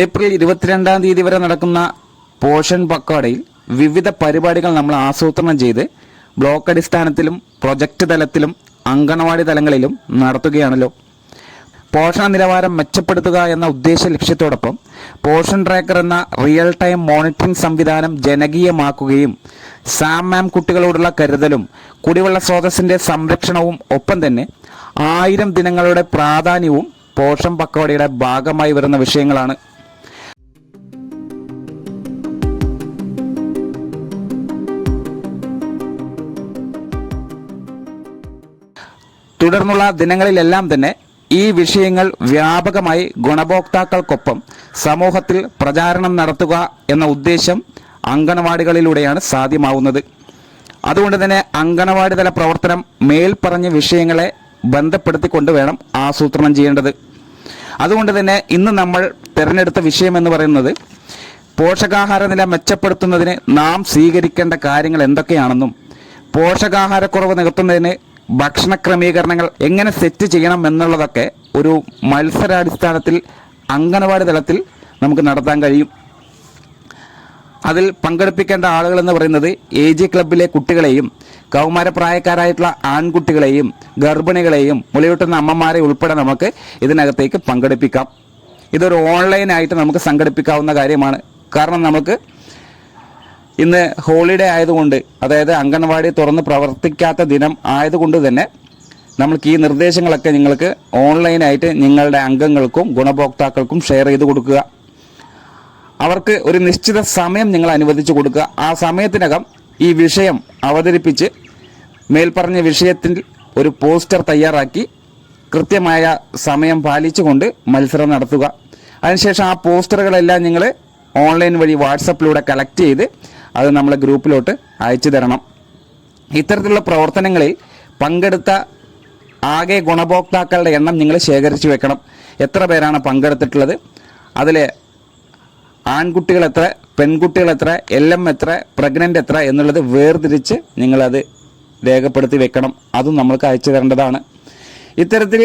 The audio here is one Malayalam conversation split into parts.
ഏപ്രിൽ ഇരുപത്തിരണ്ടാം തീയതി വരെ നടക്കുന്ന പോഷൻ പക്വാടയിൽ വിവിധ പരിപാടികൾ നമ്മൾ ആസൂത്രണം ചെയ്ത് ബ്ലോക്ക് അടിസ്ഥാനത്തിലും പ്രൊജക്ട് തലത്തിലും അങ്കണവാടി തലങ്ങളിലും നടത്തുകയാണല്ലോ. പോഷണ നിലവാരം മെച്ചപ്പെടുത്തുക എന്ന ഉദ്ദേശ ലക്ഷ്യത്തോടൊപ്പം പോഷൻ ട്രാക്കർ എന്ന റിയൽ ടൈം മോണിറ്ററിംഗ് സംവിധാനം ജനകീയമാക്കുകയും സാം മാം കുട്ടികളോടുള്ള കരുതലും കുടിവെള്ള സ്രോതസ്സിന്റെ സംരക്ഷണവും ഒപ്പം തന്നെ ആയിരം ദിനങ്ങളുടെ പ്രാധാന്യവും പോഷൻ പക്വാടയുടെ ഭാഗമായി വരുന്ന വിഷയങ്ങളാണ്. തുടർന്നുള്ള ദിനങ്ങളിലെല്ലാം തന്നെ ഈ വിഷയങ്ങൾ വ്യാപകമായി ഗുണഭോക്താക്കൾക്കൊപ്പം സമൂഹത്തിൽ പ്രചാരണം നടത്തുക എന്ന ഉദ്ദേശം അങ്കണവാടികളിലൂടെയാണ് സാധ്യമാവുന്നത്. അതുകൊണ്ട് തന്നെ അങ്കണവാടി തല പ്രവർത്തനം മേൽപ്പറഞ്ഞ വിഷയങ്ങളെ ബന്ധപ്പെടുത്തിക്കൊണ്ട് വേണം ആസൂത്രണം ചെയ്യേണ്ടത്. അതുകൊണ്ട് തന്നെ ഇന്ന് നമ്മൾ തിരഞ്ഞെടുത്ത വിഷയം എന്ന് പറയുന്നത് പോഷകാഹാര നില മെച്ചപ്പെടുത്തുന്നതിന് നാം സ്വീകരിക്കേണ്ട കാര്യങ്ങൾ എന്തൊക്കെയാണെന്നും പോഷകാഹാരക്കുറവ് നികത്തുന്നതിന് ഭക്ഷണ ക്രമീകരണങ്ങൾ എങ്ങനെ സെറ്റ് ചെയ്യണം എന്നുള്ളതൊക്കെ ഒരു മത്സരാടിസ്ഥാനത്തിൽ അംഗനവാടി തലത്തിൽ നമുക്ക് നടത്താൻ കഴിയും. അതിൽ പങ്കെടുപ്പിക്കേണ്ട ആളുകൾ എന്ന് പറയുന്നത് എ ജി ക്ലബിലെ കുട്ടികളെയും കൗമാരപ്രായക്കാരായിട്ടുള്ള ആൺകുട്ടികളെയും ഗർഭിണികളെയും മുലയൂട്ടുന്ന അമ്മമാരെ ഉൾപ്പെടെ നമുക്ക് ഇതിനകത്തേക്ക് പങ്കെടുപ്പിക്കാം. ഇതൊരു ഓൺലൈനായിട്ട് നമുക്ക് സംഘടിപ്പിക്കാവുന്ന കാര്യമാണ്. കാരണം നമുക്ക് ഇന്ന് ഹോളിഡേ ആയതുകൊണ്ട് അതായത് അംഗൻവാടി തുറന്ന് പ്രവർത്തിക്കാത്ത ദിനം ആയതുകൊണ്ട് തന്നെ നമ്മൾക്ക് ഈ നിർദ്ദേശങ്ങളൊക്കെ നിങ്ങൾക്ക് ഓൺലൈനായിട്ട് നിങ്ങളുടെ അംഗങ്ങൾക്കും ഗുണഭോക്താക്കൾക്കും ഷെയർ ചെയ്ത് കൊടുക്കുക. അവർക്ക് ഒരു നിശ്ചിത സമയം നിങ്ങൾ അനുവദിച്ചു കൊടുക്കുക. ആ സമയത്തിനകം ഈ വിഷയം അവതരിപ്പിച്ച് മേൽപ്പറഞ്ഞ വിഷയത്തിൽ ഒരു പോസ്റ്റർ തയ്യാറാക്കി കൃത്യമായ സമയം പാലിച്ചുകൊണ്ട് മത്സരം നടത്തുക. അതിനുശേഷം ആ പോസ്റ്ററുകളെല്ലാം നിങ്ങൾ ഓൺലൈൻ വഴി വാട്സപ്പിലൂടെ കളക്ട് ചെയ്ത് അത് നമ്മളെ ഗ്രൂപ്പിലോട്ട് അയച്ചു തരണം. ഇത്തരത്തിലുള്ള പ്രവർത്തനങ്ങളിൽ പങ്കെടുത്ത ആകെ ഗുണഭോക്താക്കളുടെ എണ്ണം നിങ്ങൾ ശേഖരിച്ചു വെക്കണം. എത്ര പേരാണ് പങ്കെടുത്തിട്ടുള്ളത്? അതിൽ ആൺകുട്ടികൾ എത്ര പെൺകുട്ടികൾ എത്ര എൽ എം എത്ര പ്രഗ്നന്റ് എത്ര എന്നുള്ളത് വേർതിരിച്ച് നിങ്ങളത് രേഖപ്പെടുത്തി വെക്കണം. അതും നമ്മൾക്ക് അയച്ചു തരേണ്ടതാണ്. ഇത്തരത്തിൽ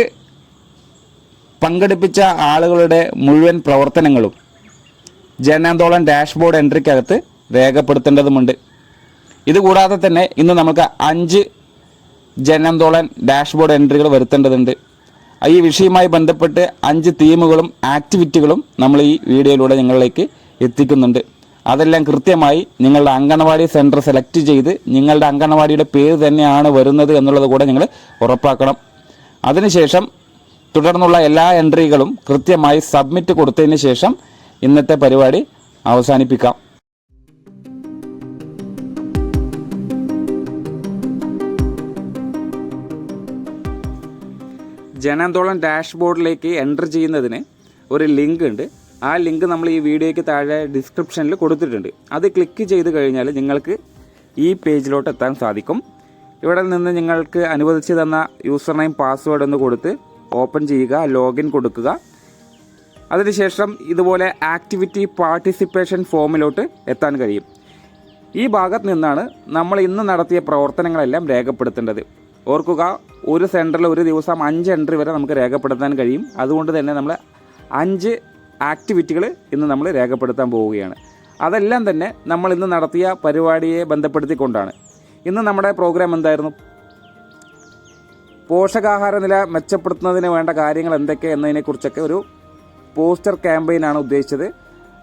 പങ്കെടുപ്പിച്ച ആളുകളുടെ മുഴുവൻ പ്രവർത്തനങ്ങളും ജനാന്തോളം ഡാഷ്ബോർഡ് എൻട്രിക്കകത്ത് രേഖപ്പെടുത്തേണ്ടതുമുണ്ട്. ഇതുകൂടാതെ തന്നെ ഇന്ന് നമുക്ക് അഞ്ച് ജനന്തോളൻ ഡാഷ്ബോർഡ് എൻട്രികൾ വരുത്തേണ്ടതുണ്ട്. ഈ വിഷയവുമായി ബന്ധപ്പെട്ട് അഞ്ച് തീമുകളും ആക്ടിവിറ്റികളും നമ്മൾ ഈ വീഡിയോയിലൂടെ നിങ്ങളിലേക്ക് എത്തിക്കുന്നുണ്ട്. അതെല്ലാം കൃത്യമായി നിങ്ങളുടെ അങ്കണവാടി സെന്റർ സെലക്ട് ചെയ്ത് നിങ്ങളുടെ അങ്കണവാടിയുടെ പേര് തന്നെയാണ് വരുന്നത് എന്നുള്ളത് കൂടെ നിങ്ങൾ ഉറപ്പാക്കണം. അതിനുശേഷം തുടർന്നുള്ള എല്ലാ എൻട്രികളും കൃത്യമായി സബ്മിറ്റ് കൊടുത്തതിന് ശേഷം ഇന്നത്തെ പരിപാടി അവസാനിപ്പിക്കാം. ജനാന്തോളം ഡാഷ്ബോർഡിലേക്ക് എന്റർ ചെയ്യുന്നതിന് ഒരു ലിങ്ക് ഉണ്ട്. ആ ലിങ്ക് നമ്മൾ ഈ വീഡിയോയ്ക്ക് താഴെ ഡിസ്ക്രിപ്ഷനിൽ കൊടുത്തിട്ടുണ്ട്. അത് ക്ലിക്ക് ചെയ്ത് കഴിഞ്ഞാൽ നിങ്ങൾക്ക് ഈ പേജിലോട്ട് എത്താൻ സാധിക്കും. ഇവിടെ നിന്ന് നിങ്ങൾക്ക് അനുവദിച്ച് തന്ന യൂസർ നെയിം പാസ്വേഡ് ഒന്ന് കൊടുത്ത് ഓപ്പൺ ചെയ്യുക ലോഗിൻ കൊടുക്കുക. അതിനുശേഷം ഇതുപോലെ ആക്ടിവിറ്റി പാർട്ടിസിപ്പേഷൻ ഫോമിലോട്ട് എത്താൻ കഴിയും. ഈ ഭാഗത്ത് നിന്നാണ് നമ്മൾ ഇന്ന് നടത്തിയ പ്രവർത്തനങ്ങളെല്ലാം രേഖപ്പെടുത്തേണ്ടത്. ഓർക്കുക ഒരു സെന്ററിൽ ഒരു ദിവസം അഞ്ച് എൻട്രി വരെ നമുക്ക് രേഖപ്പെടുത്താൻ കഴിയും. അതുകൊണ്ട് തന്നെ നമ്മൾ അഞ്ച് ആക്ടിവിറ്റികൾ ഇന്ന് നമ്മൾ രേഖപ്പെടുത്താൻ പോവുകയാണ്. അതെല്ലാം തന്നെ നമ്മൾ ഇന്ന് നടത്തിയ പരിപാടിയെ ബന്ധപ്പെടുത്തിക്കൊണ്ടാണ്. ഇന്ന് നമ്മുടെ പ്രോഗ്രാം എന്തായിരുന്നു? പോഷകാഹാര നില മെച്ചപ്പെടുത്തുന്നതിന് വേണ്ട കാര്യങ്ങൾ എന്തൊക്കെ എന്നതിനെക്കുറിച്ചൊക്കെ ഒരു പോസ്റ്റർ ക്യാമ്പയിനാണ് ഉദ്ദേശിച്ചത്.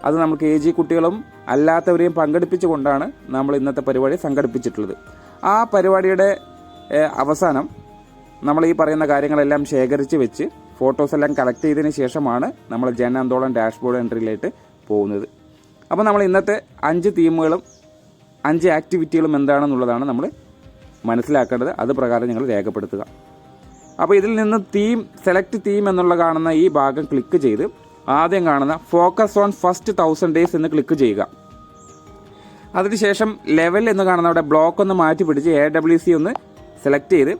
അത് നമുക്ക് എ ജി കുട്ടികളും അല്ലാത്തവരെയും പങ്കെടുപ്പിച്ചുകൊണ്ടാണ് നമ്മൾ ഇന്നത്തെ പരിപാടി സംഘടിപ്പിച്ചിട്ടുള്ളത്. ആ പരിപാടിയുടെ അവസാനം നമ്മൾ ഈ പറയുന്ന കാര്യങ്ങളെല്ലാം ശേഖരിച്ച് വെച്ച് ഫോട്ടോസ് എല്ലാം കളക്ട് ചെയ്തതിന് ശേഷമാണ് നമ്മൾ ജനാന്തോളം ആന്തോളൻ ഡാഷ്ബോർഡ് എൻട്രിയിലേക്ക് പോകുന്നത്. അപ്പോൾ നമ്മൾ ഇന്നത്തെ അഞ്ച് തീമുകളും അഞ്ച് ആക്ടിവിറ്റികളും എന്താണെന്നുള്ളതാണ് നമ്മൾ മനസ്സിലാക്കേണ്ടത്. അത് പ്രകാരം നിങ്ങൾ രേഖപ്പെടുത്തുക. അപ്പോൾ ഇതിൽ നിന്ന് തീം സെലക്ട് തീം എന്നുള്ള കാണുന്ന ഈ ഭാഗം ക്ലിക്ക് ചെയ്ത് ആദ്യം കാണുന്ന focus on first thousand days എന്ന് ക്ലിക്ക് ചെയ്യുക. അതിനുശേഷം ലെവൽ എന്ന് കാണുന്ന അവിടെ ബ്ലോക്ക് ഒന്ന് മാറ്റി പിടിച്ച് എ ഡബ്ല്യു സി ഒന്ന് സെലക്ട് ചെയ്ത്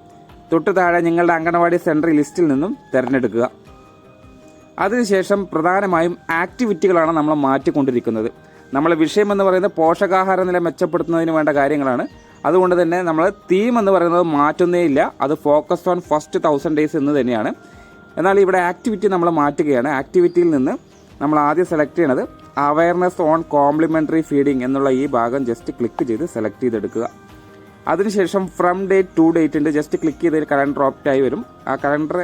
തൊട്ട് താഴെ നിങ്ങളുടെ അംഗനവാടി സെന്റർ ലിസ്റ്റിൽ നിന്നും തിരഞ്ഞെടുക്കുക. അതിനുശേഷം പ്രധാനമായും ആക്ടിവിറ്റികളാണ് നമ്മൾ മാറ്റിക്കൊണ്ടിരിക്കുന്നത്. നമ്മളെ വിഷയം എന്ന് പറയുന്നത് പോഷകാഹാര നില മെച്ചപ്പെടുത്തുന്നതിന് വേണ്ട കാര്യങ്ങളാണ്. അതുകൊണ്ട് തന്നെ നമ്മൾ തീം എന്ന് പറയുന്നത് മാറ്റുന്നേ ഇല്ല. അത് focus on first thousand days എന്ന് തന്നെയാണ്. എന്നാൽ ഇവിടെ ആക്ടിവിറ്റി നമ്മൾ മാറ്റുകയാണ്. ആക്ടിവിറ്റിയിൽ നിന്ന് നമ്മൾ ആദ്യം സെലക്ട് ചെയ്യണത് അവയർനെസ് ഓൺ കോംപ്ലിമെന്ററി ഫീഡിംഗ് എന്നുള്ള ഈ ഭാഗം ജസ്റ്റ് ക്ലിക്ക് ചെയ്ത് സെലക്ട് ചെയ്തെടുക്കുക. അതിനുശേഷം ഫ്രം ഡേറ്റ് ടു ഡേറ്റ് ഉണ്ട് ജസ്റ്റ് ക്ലിക്ക് ചെയ്തതിൽ കലണ്ടർ ഓപ്റ്റ് ആയി വരും. ആ കലണ്ടർ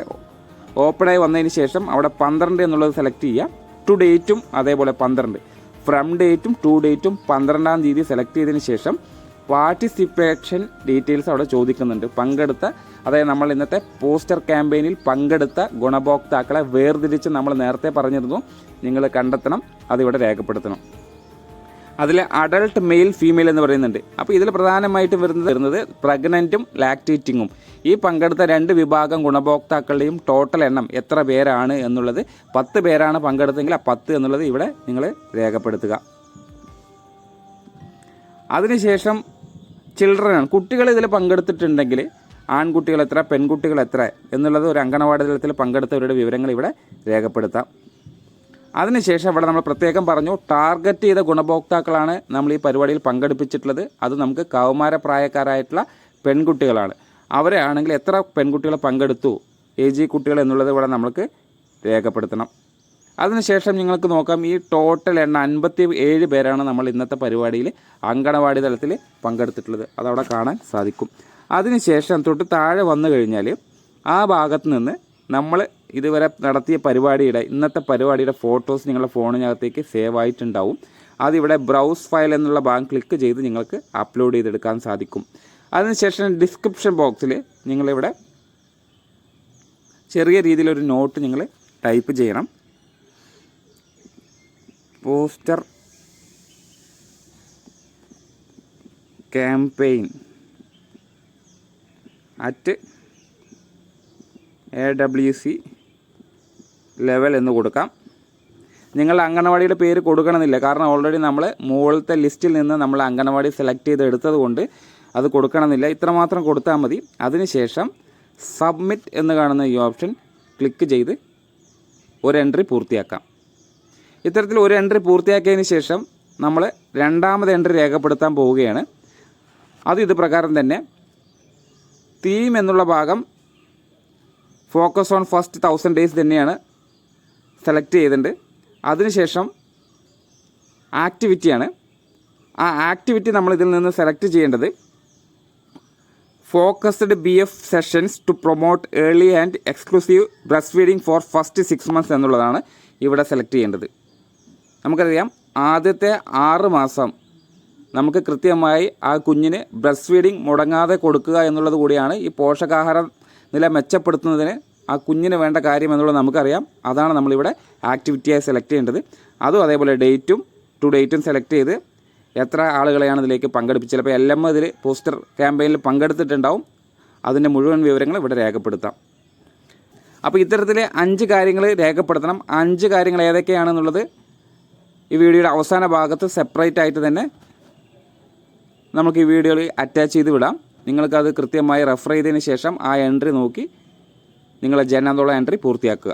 ഓപ്പൺ ആയി വന്നതിന് ശേഷം അവിടെ പന്ത്രണ്ട് എന്നുള്ളത് സെലക്ട് ചെയ്യുക. ടു ഡേറ്റും അതേപോലെ പന്ത്രണ്ട്. ഫ്രം ഡേറ്റും ടു ഡേറ്റും പന്ത്രണ്ടാം തീയതി സെലക്ട് ചെയ്തതിന് ശേഷം പാർട്ടിസിപ്പേഷൻ ഡീറ്റെയിൽസ് അവിടെ ചോദിക്കുന്നുണ്ട്. പങ്കെടുത്ത അതായത് നമ്മൾ ഇന്നത്തെ പോസ്റ്റർ ക്യാമ്പയിനിൽ പങ്കെടുത്ത ഗുണഭോക്താക്കളെ വേർതിരിച്ച് നമ്മൾ നേരത്തെ പറഞ്ഞിരുന്നു. നിങ്ങൾ കണ്ടെത്തണം അതിവിടെ രേഖപ്പെടുത്തണം. അതിൽ അഡൾട്ട് മെയിൽ ഫീമെയിൽ എന്ന് പറയുന്നുണ്ട്. അപ്പോൾ ഇതിൽ പ്രധാനമായിട്ടും വരുന്നത് വരുന്നത് പ്രഗ്നന്റും ലാക്ടേറ്റിങ്ങും ഈ പങ്കെടുത്ത രണ്ട് വിഭാഗം ഗുണഭോക്താക്കളുടെയും ടോട്ടൽ എണ്ണം എത്ര പേരാണ് എന്നുള്ളത് പത്ത് പേരാണ് പങ്കെടുത്തെങ്കിൽ ആ പത്ത് എന്നുള്ളത് ഇവിടെ നിങ്ങൾ രേഖപ്പെടുത്തുക. അതിനുശേഷം ചിൽഡ്രൻ കുട്ടികൾ ഇതിൽ പങ്കെടുത്തിട്ടുണ്ടെങ്കിൽ ആൺകുട്ടികൾ എത്ര പെൺകുട്ടികൾ എത്ര എന്നുള്ളത് ഒരു അങ്കണവാടി തലത്തിൽ പങ്കെടുത്തവരുടെ വിവരങ്ങൾ ഇവിടെ രേഖപ്പെടുത്താം. അതിനുശേഷം ഇവിടെ നമ്മൾ പ്രത്യേകം പറഞ്ഞു ടാർഗറ്റ് ചെയ്ത ഗുണഭോക്താക്കളാണ് നമ്മൾ ഈ പരിപാടിയിൽ പങ്കെടുപ്പിച്ചിട്ടുള്ളത്. അത് നമുക്ക് കൗമാര പ്രായക്കാരായിട്ടുള്ള പെൺകുട്ടികളാണ്. അവരെ ആണെങ്കിൽ എത്ര പെൺകുട്ടികൾ പങ്കെടുത്തു എ ജി കുട്ടികൾ എന്നുള്ളത് ഇവിടെ നമ്മൾക്ക് രേഖപ്പെടുത്തണം. അതിനുശേഷം നിങ്ങൾക്ക് നോക്കാം ഈ ടോട്ടൽ എണ്ണ അൻപത്തി ഏഴ് പേരാണ് നമ്മൾ ഇന്നത്തെ പരിപാടിയിൽ അങ്കണവാടി തലത്തിൽ പങ്കെടുത്തിട്ടുള്ളത്. അതവിടെ കാണാൻ സാധിക്കും. അതിനുശേഷം തൊട്ട് താഴെ വന്നു കഴിഞ്ഞാൽ ആ ഭാഗത്ത് നിന്ന് നമ്മൾ ഇതുവരെ നടത്തിയ പരിപാടിയുടെ ഇന്നത്തെ പരിപാടിയുടെ ഫോട്ടോസ് നിങ്ങളുടെ ഫോണിനകത്തേക്ക് സേവ് ആയിട്ടുണ്ടാവും. അതിവിടെ ബ്രൗസ് ഫയൽ എന്നുള്ള ഭാഗം ക്ലിക്ക് ചെയ്ത് നിങ്ങൾക്ക് അപ്ലോഡ് ചെയ്തെടുക്കാൻ സാധിക്കും. അതിനുശേഷം ഡിസ്ക്രിപ്ഷൻ ബോക്സിൽ നിങ്ങളിവിടെ ചെറിയ രീതിയിലൊരു നോട്ട് നിങ്ങൾ ടൈപ്പ് ചെയ്യണം. Poster campaign at A W C level എന്ന് കൊടുക്കാം. നിങ്ങൾ അംഗനവാടിയുടെ പേര് കൊടുക്കണമെന്നില്ല. കാരണം ഓൾറെഡി നമ്മൾ മുകളിലത്തെ ലിസ്റ്റിൽ നിന്ന് നമ്മൾ അംഗനവാടി സെലക്ട് ചെയ്ത് എടുത്തതുകൊണ്ട് അത് കൊടുക്കണമെന്നില്ല. ഇത്രമാത്രം കൊടുത്താൽ മതി. അതിനുശേഷം സബ്മിറ്റ് എന്ന് കാണുന്ന ഈ ഓപ്ഷൻ ക്ലിക്ക് ചെയ്ത് ഒരു എൻട്രി പൂർത്തിയാക്കാം. ഇത്തരത്തിൽ ഒരു എൻട്രി പൂർത്തിയാക്കിയതിന് ശേഷം നമ്മൾ രണ്ടാമത് എൻട്രി രേഖപ്പെടുത്താൻ പോവുകയാണ്. അത് ഇത് പ്രകാരം തന്നെ തീം എന്നുള്ള ഭാഗം focus on first thousand days തന്നെയാണ് സെലക്ട് ചെയ്തിട്ടുണ്ട്. അതിനുശേഷം ആക്ടിവിറ്റിയാണ്. ആ ആക്ടിവിറ്റി നമ്മൾ ഇതിൽ നിന്ന് സെലക്ട് ചെയ്യേണ്ടത് focused B F sessions to promote early and exclusive breast feeding for first six months എന്നുള്ളതാണ് ഇവിടെ സെലക്ട് ചെയ്യേണ്ടത്. നമുക്കറിയാം ആദ്യത്തെ ആറ് മാസം നമുക്ക് കൃത്യമായി ആ കുഞ്ഞിന് ബ്രസ്റ്റ് ഫീഡിംഗ് മുടങ്ങാതെ കൊടുക്കുക എന്നുള്ളത് കൂടിയാണ് ഈ പോഷകാഹാര നില മെച്ചപ്പെടുത്തുന്നതിന് ആ കുഞ്ഞിന് വേണ്ട കാര്യം എന്നുള്ളത് നമുക്കറിയാം. അതാണ് നമ്മളിവിടെ ആക്ടിവിറ്റിയായി സെലക്ട് ചെയ്യേണ്ടത്. അതും അതേപോലെ ഡേറ്റും ടു ഡേറ്റും സെലക്ട് ചെയ്ത് എത്ര ആളുകളെയാണ് ഇതിലേക്ക് പങ്കെടുപ്പിച്ചത്. ചിലപ്പോൾ എൽ എം ഇതിൽ പോസ്റ്റർ ക്യാമ്പയിനിൽ പങ്കെടുത്തിട്ടുണ്ടാവും. അതിന്റെ മുഴുവൻ വിവരങ്ങൾ ഇവിടെ രേഖപ്പെടുത്താം. അപ്പോൾ ഇത്തരത്തിൽ അഞ്ച് കാര്യങ്ങൾ രേഖപ്പെടുത്തണം. അഞ്ച് കാര്യങ്ങൾ ഏതൊക്കെയാണെന്നുള്ളത് ഈ വീഡിയോയുടെ അവസാന ഭാഗത്ത് സെപ്പറേറ്റ് ആയിട്ട് തന്നെ നമുക്ക് ഈ വീഡിയോയിൽ അറ്റാച്ച് ചെയ്ത് വിടാം. നിങ്ങൾക്കത് കൃത്യമായി റെഫർ ചെയ്തതിന് ശേഷം ആ എൻട്രി നോക്കി നിങ്ങളെ ജനനന്നുള്ള എൻട്രി പൂർത്തിയാക്കുക.